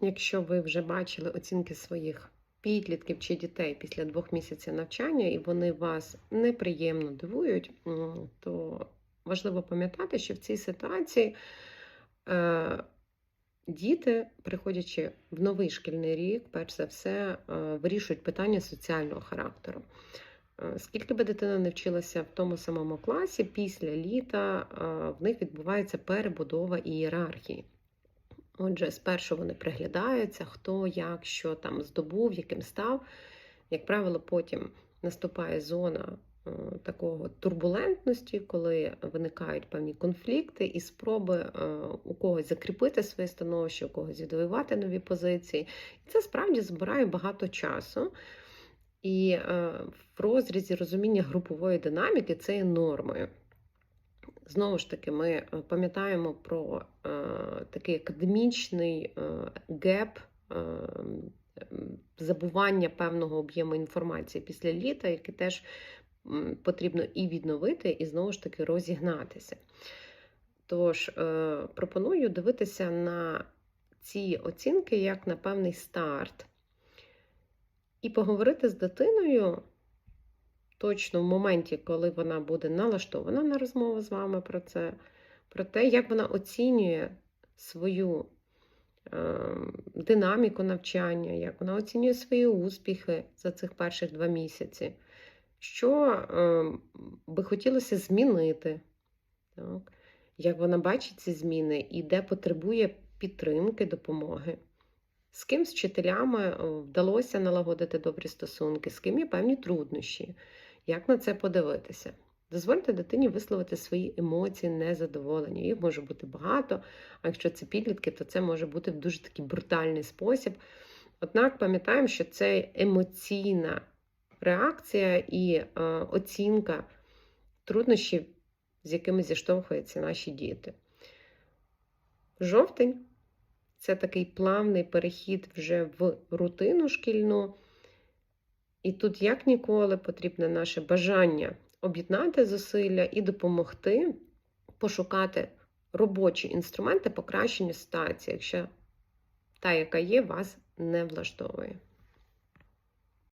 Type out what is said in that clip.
якщо ви вже бачили оцінки своїх підлітків чи дітей після двох місяців навчання, і вони вас неприємно дивують, то важливо пам'ятати, що в цій ситуації е, діти, приходячи в новий шкільний рік, перш за все, е, вирішують питання соціального характеру. Е, Скільки би дитина не вчилася в тому самому класі, після літа в них відбувається перебудова ієрархії. Отже, спершу вони приглядаються, хто як, що там здобув, яким став. Як правило, потім наступає зона е, такого турбулентності, коли виникають певні конфлікти і спроби е, у когось закріпити своє становище, у когось відвоювати нові позиції. І це справді збирає багато часу. І е, в розрізі розуміння групової динаміки це є нормою. Знову ж таки, ми е, пам'ятаємо про е, такий академічний е, геп, е, забування певного об'єму інформації після літа, який теж потрібно і відновити, і знову ж таки розігнатися. Тож е, пропоную дивитися на ці оцінки як на певний старт, і поговорити з дитиною точно в моменті, коли вона буде налаштована на розмову з вами про це, про те, як вона оцінює свою е, динаміку навчання, як вона оцінює свої успіхи за цих перших два місяці, що е, би хотілося змінити, так? як вона бачить ці зміни і де потребує підтримки, допомоги. З ким з вчителями е, вдалося налагодити добрі стосунки, з ким є певні труднощі, як на це подивитися. Дозвольте дитині висловити свої емоції, незадоволення. Їх може бути багато, а якщо це підлітки, то це може бути в дуже такий брутальний спосіб. Однак пам'ятаємо, що це емоційна реакція і е, оцінка труднощів, з якими зіштовхуються наші діти. Жовтень це такий плавний перехід вже в рутину шкільну. І тут, як ніколи, потрібне наше бажання об'єднати зусилля і допомогти пошукати робочі інструменти покращення ситуації, якщо та, яка є, вас не влаштовує.